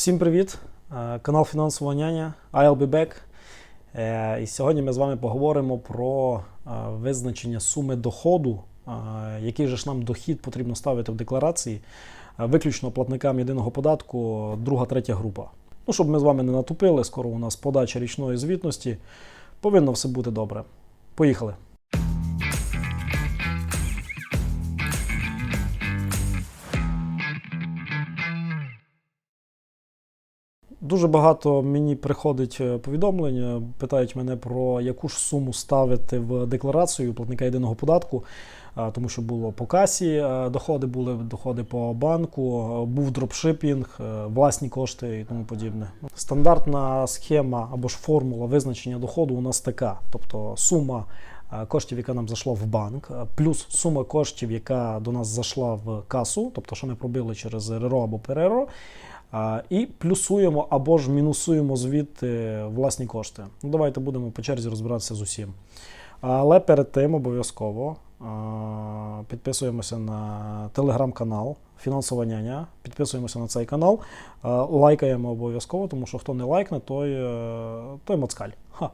Всім привіт! Е, Канал Фінансова Няня. I'll be back. Е, І сьогодні ми з вами поговоримо про е, визначення суми доходу, який же ж нам дохід потрібно ставити в декларації, виключно платникам єдиного податку, друга, третя група. Ну, щоб ми з вами не натупили, скоро у нас подача річної звітності. Повинно все бути добре. Поїхали. Дуже багато мені приходить е, повідомлень, питають мене про яку ж суму ставити в декларацію платника єдиного податку, е, тому що було по касі е, доходи, були доходи по банку, був дропшипінг, власні кошти і тому подібне. Стандартна схема або ж формула визначення доходу у нас така, тобто сума. Коштів, яка нам зайшла в банк, плюс сума коштів, яка до нас зайшла в касу, тобто, що ми пробили через РРО або ПРРО, І плюсуємо або ж мінусуємо звідти власні кошти. Ну, давайте будемо по черзі розбиратися з усім. Але перед тим обов'язково підписуємося на телеграм-канал Фінансова няня. Підписуємося на цей канал, лайкаємо обов'язково, тому що хто не лайкне, той, е, той моцкаль. Ха,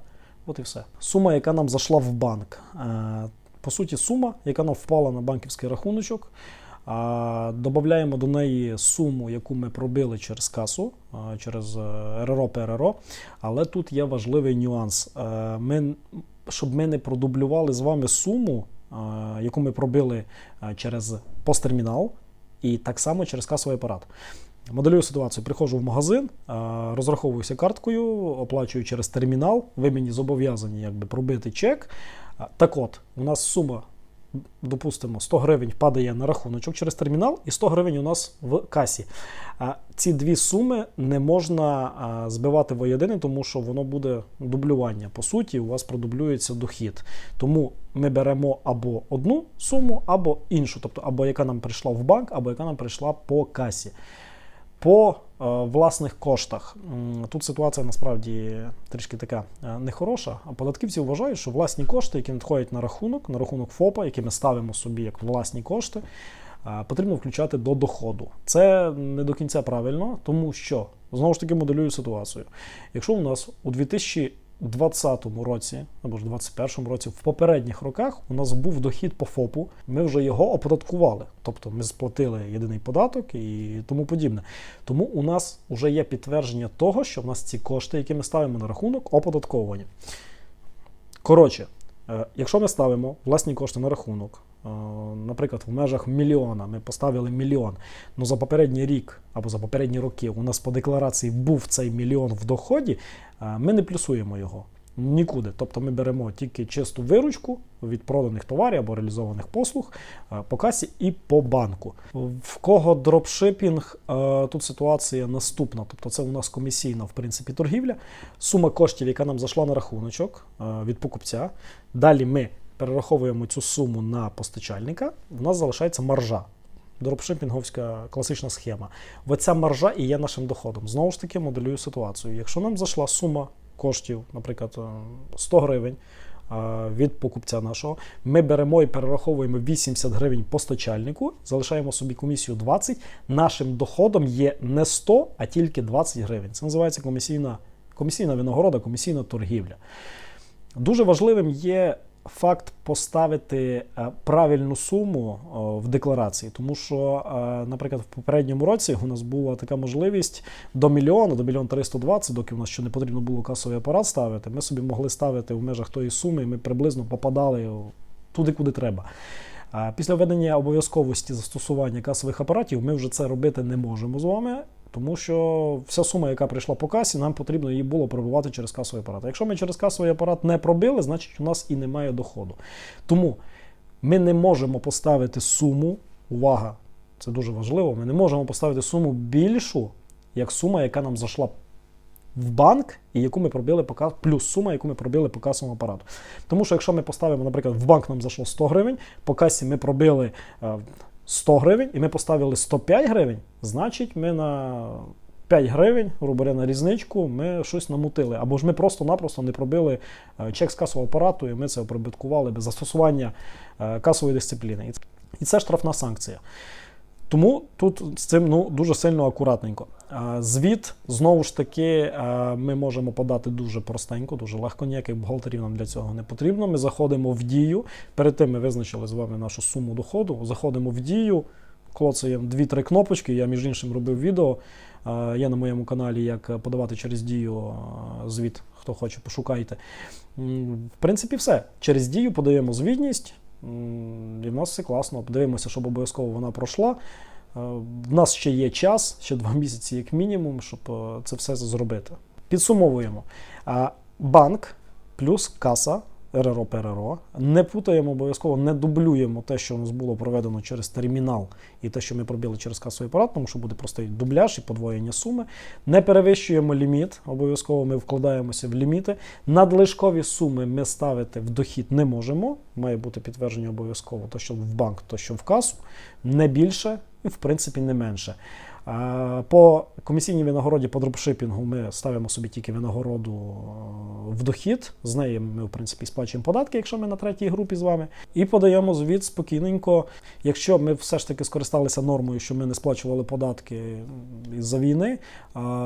от і все. Сума, яка нам зайшла в банк. Е, По суті, сума, яка нам впала на банківський рахуночок. Додаємо до неї суму, яку ми пробили через касу, через е, РРО ПРРО. Але тут є важливий нюанс. Е, Ми, щоб ми не продублювали з вами суму, яку ми пробили через посттермінал, і так само через касовий апарат. Моделюю ситуацію. Приходжу в магазин, розраховуюся карткою, оплачую через термінал. Ви мені зобов'язані якби пробити чек. Так от, у нас сума допустимо, 100 гривень падає на рахуночок через термінал, і 100 гривень у нас в касі. Ці дві суми не можна збивати воєдине, тому що воно буде дублювання. По суті, у вас продублюється дохід. Тому ми беремо або одну суму, або іншу, тобто або яка нам прийшла в банк, або яка нам прийшла по касі. По власних коштах тут ситуація насправді трішки така е, нехороша. А податківці вважають, що власні кошти, які надходять на рахунок, на рахунок ФОПа, які ми ставимо собі як власні кошти, е, потрібно включати до доходу. Це не до кінця правильно, тому що знову ж таки моделюю ситуацію. Якщо у нас у 2020 році або ж 2021 році, в попередніх роках у нас був дохід по ФОПу, ми вже його оподаткували. Тобто ми сплатили єдиний податок і тому подібне. Тому у нас вже є підтвердження того, що в нас ці кошти, які ми ставимо на рахунок, оподатковані. Коротше, якщо ми ставимо власні кошти на рахунок, е, наприклад, в межах мільйона ми поставили мільйон, ну за попередній рік або за попередні роки у нас по декларації був цей мільйон в доході, е, ми не плюсуємо його. Нікуди. Тобто ми беремо тільки чисту виручку від проданих товарів або реалізованих послуг е, по касі і по банку. В кого дропшипінг, е, тут ситуація наступна. Тобто це у нас комісійна в принципі торгівля. Сума коштів, яка нам зайшла на рахуночок е, від покупця. Далі ми перераховуємо цю суму на постачальника. У нас залишається маржа. Дропшипінговська класична схема. Оця маржа і є нашим доходом. Знову ж таки, моделюю ситуацію. Якщо нам зайшла сума коштів, наприклад, е, 100 гривень е, від покупця нашого, ми беремо і перераховуємо 80 гривень постачальнику, залишаємо собі комісію 20. Нашим доходом є не 100, а тільки 20 гривень. Це називається комісійна, комісійна винагорода, комісійна торгівля. Дуже важливим є факт поставити е, правильну суму е, в декларації, тому що, е, наприклад, в попередньому році у нас була така можливість до мільйона, до мільйона 320, доки у нас ще не потрібно було касовий апарат ставити, ми собі могли ставити в межах тої суми, і ми приблизно попадали туди, куди треба. Після введення обов'язковості застосування касових апаратів ми вже це робити не можемо з вами, тому що вся сума, яка прийшла по касі, нам потрібно її було пробивати через касовий апарат. А якщо ми через касовий апарат не пробили, значить у нас і немає доходу. Тому ми не можемо поставити суму, увага, це дуже важливо, ми не можемо поставити суму більшу, як сума, яка нам зайшла в банк, і яку ми пробили по касу, плюс сума, яку ми пробили по касовому апарату. Тому що якщо ми поставимо, наприклад, в банк нам зайшло 100 гривень, по касі ми пробили е, 100 гривень, і ми поставили 105 гривень, значить ми на 5 гривень, говоря, на різничку, ми щось намутили. Або ж ми просто-напросто не пробили е, чек з касового апарату, і ми це оприбуткували без застосування е, касової дисципліни. І це штрафна санкція. Тому тут з цим ну, дуже сильно акуратненько. Звіт, знову ж таки, ми можемо подати дуже простенько, дуже легко, ніяких бухгалтерів нам для цього не потрібно. Ми заходимо в дію. Перед тим ми визначили з вами нашу суму доходу. Заходимо в дію, клоцаємо 2-3 кнопочки. Я, між іншим, робив відео. Є на моєму каналі, як подавати через дію звіт. Хто хоче, пошукайте. В принципі, все. Через дію подаємо звітність. І в нас все класно. Подивимося, щоб обов'язково вона пройшла. Е, В нас ще є час, ще два місяці, як мінімум, щоб е, це все зробити. Підсумовуємо. Банк плюс каса. РРО ПРРО. Не путаємо обов'язково, не дублюємо те, що у нас було проведено через термінал, і те, що ми пробили через касовий апарат, тому що буде простий дубляж і подвоєння суми. Не перевищуємо ліміт. Обов'язково ми вкладаємося в ліміти. Надлишкові суми ми ставити в дохід не можемо. Має бути підтвердження обов'язково, то що в банк, то що в касу, не більше і в принципі не менше. По комісійній винагороді по дропшипінгу ми ставимо собі тільки винагороду е, в дохід. З неї ми, в принципі, сплачуємо податки, якщо ми на третій групі з вами, і подаємо звіт спокійненько. Якщо ми все ж таки скористалися нормою, що ми не сплачували податки із-за війни,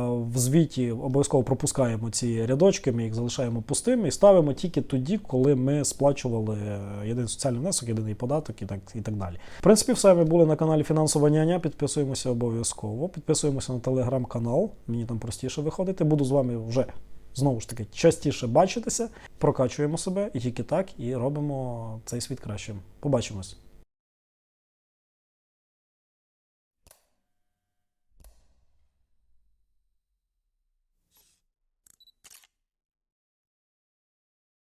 в звіті обов'язково пропускаємо ці рядочки, ми їх залишаємо пустими і ставимо тільки тоді, коли ми сплачували єдиний соціальний внесок, єдиний податок і так, і так далі. В принципі, все. Ми були на каналі Фінансова Няня. Підписуємося обов'язково. Підписуємося на телеграм-канал. Мені там простіше виходити. Буду з вами вже знову ж таки частіше бачитися. Прокачуємо себе і тільки так і робимо цей світ кращим. Побачимось.